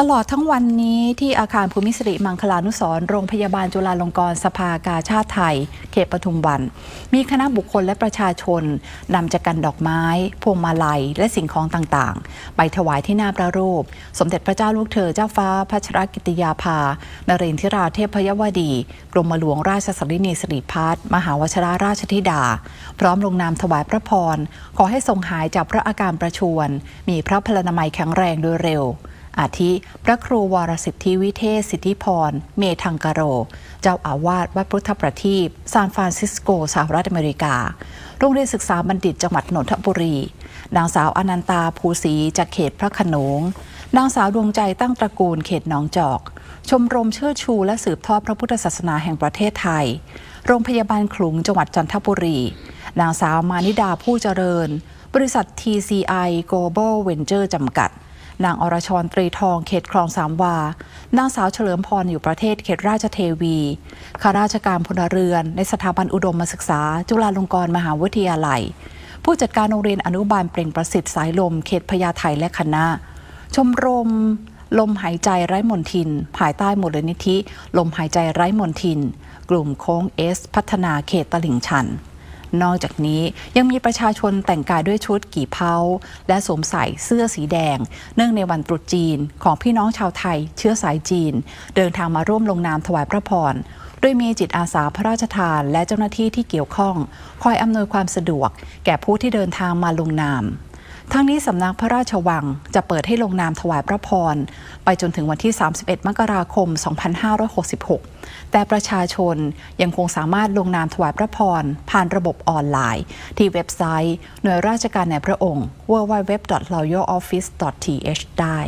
ตลอดทั้งวันนี้ที่อาคารภูมิสิริมังคลานุสร์โรงพยาบาลจุฬาลงกรณ์สภากาชาติไทย เขตปทุมวัน มีคณะบุคคลและประชาชนนำจักรันดอกไม้ พวงมาลัย และสิ่งของต่างๆ ไปถวายที่หน้าพระรูป สมเด็จพระเจ้าลูกเธอเจ้าฟ้าพัชรกิติยาภา นเรนทิราเทพยวดี กรมหลวงราชสรินีสิริพัฒมหาวชิราราชธิดา พร้อมลงนามถวายพระพร ขอให้ทรงหายจากพระอาการประชวรมีพระพลานามัยแข็งแรงโดยเร็ว อาทิ พระครูวรสิทธิวิเทศสิทธิพร เมธังกโร เจ้าอาวาสวัดพุทธประทีปซานฟรานซิสโกสหรัฐอเมริกา โรงเรียนศึกษาบัณฑิตจังหวัดนนทบุรี นางสาวอนันตาภูศรีจากเขตพระขนง นางสาวดวงใจตั้งตระกูลเขตหนองจอก ชมรมเชิดชูและสืบทอดพระพุทธศาสนาแห่งประเทศไทย โรงพยาบาลขลุงจังหวัดจันทบุรี นางสาวมานิดาผู้เจริญ บริษัท TCI Global Venture จำกัด นางอรชรตรีทองเขตคลองสามวา นางสาวเฉลิมพรอยู่ประเทศเขตราชเทวีข้าราชการพลเรือน ในสถาบันอุดมศึกษา จุฬาลงกรณ์มหาวิทยาลัย ผู้จัดการโรงเรียนอนุบาลเปล่งประสิทธิ์สายลม เขตพญาไทและคณะ ชมรม ลมหายใจไร้มนทิน ภายใต้มูลนิธิ ลมหายใจไร้มนทิน กลุ่มโค้งเอส พัฒนาเขตตลิ่งชัน นอกจากนี้ยังมีประชาชนแต่งกายด้วยชุดกี่เผาและสวมใส่เสื้อสีแดง เนื่องในวันตรุษจีนของพี่น้องชาวไทย เชื้อสายจีน เดินทางมาร่วมลงนามถวายพระพรโดยมีจิตอาสาพระราชทานและเจ้าหน้าที่ที่เกี่ยวข้อง คอยอำนวยความสะดวก แก่ผู้ที่เดินทางมาลงนาม ทั้งนี้สำนักพระราชวังจะเปิดให้ลงนามถวายพระพร ไปจนถึงวันที่ 31 มกราคม 2566 แต่ประชาชนยังคงสามารถลงนามถวายพระพร ผ่านระบบออนไลน์ ที่เว็บไซต์ หน่วยราชการในพระองค์ www.loyaloffice.th ได้